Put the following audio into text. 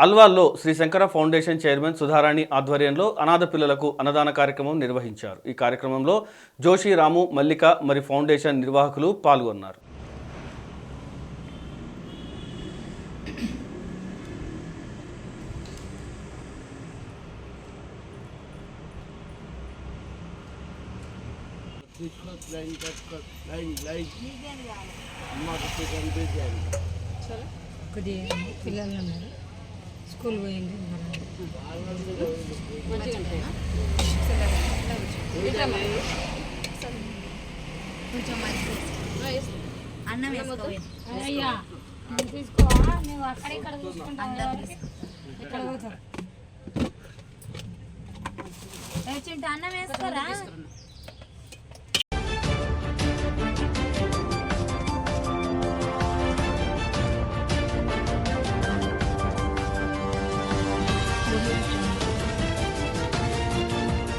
అల్వాల్లో Shri Shankara foundation chairman Sudharani ఆధ్వర్యంలో అనాథ పిల్లలకు అన్నదాన కార్యక్రమం నిర్వహించారు ఈ కార్యక్రమంలో జోషి రాము మల్లిక మరి ఫౌండేషన్ నిర్వాహకులు పాల్గొన్నారు లైన్ లైన్ లైన్ కొద్దిగా పిల్లలు ఉన్నారు. స్కూల్ పోయింది అన్నం వేసుకో. అయ్యా తీసుకోవా అక్కడ ఇక్కడ చూసుకుంటావు ఇక్కడ అన్నం వేసుకోరా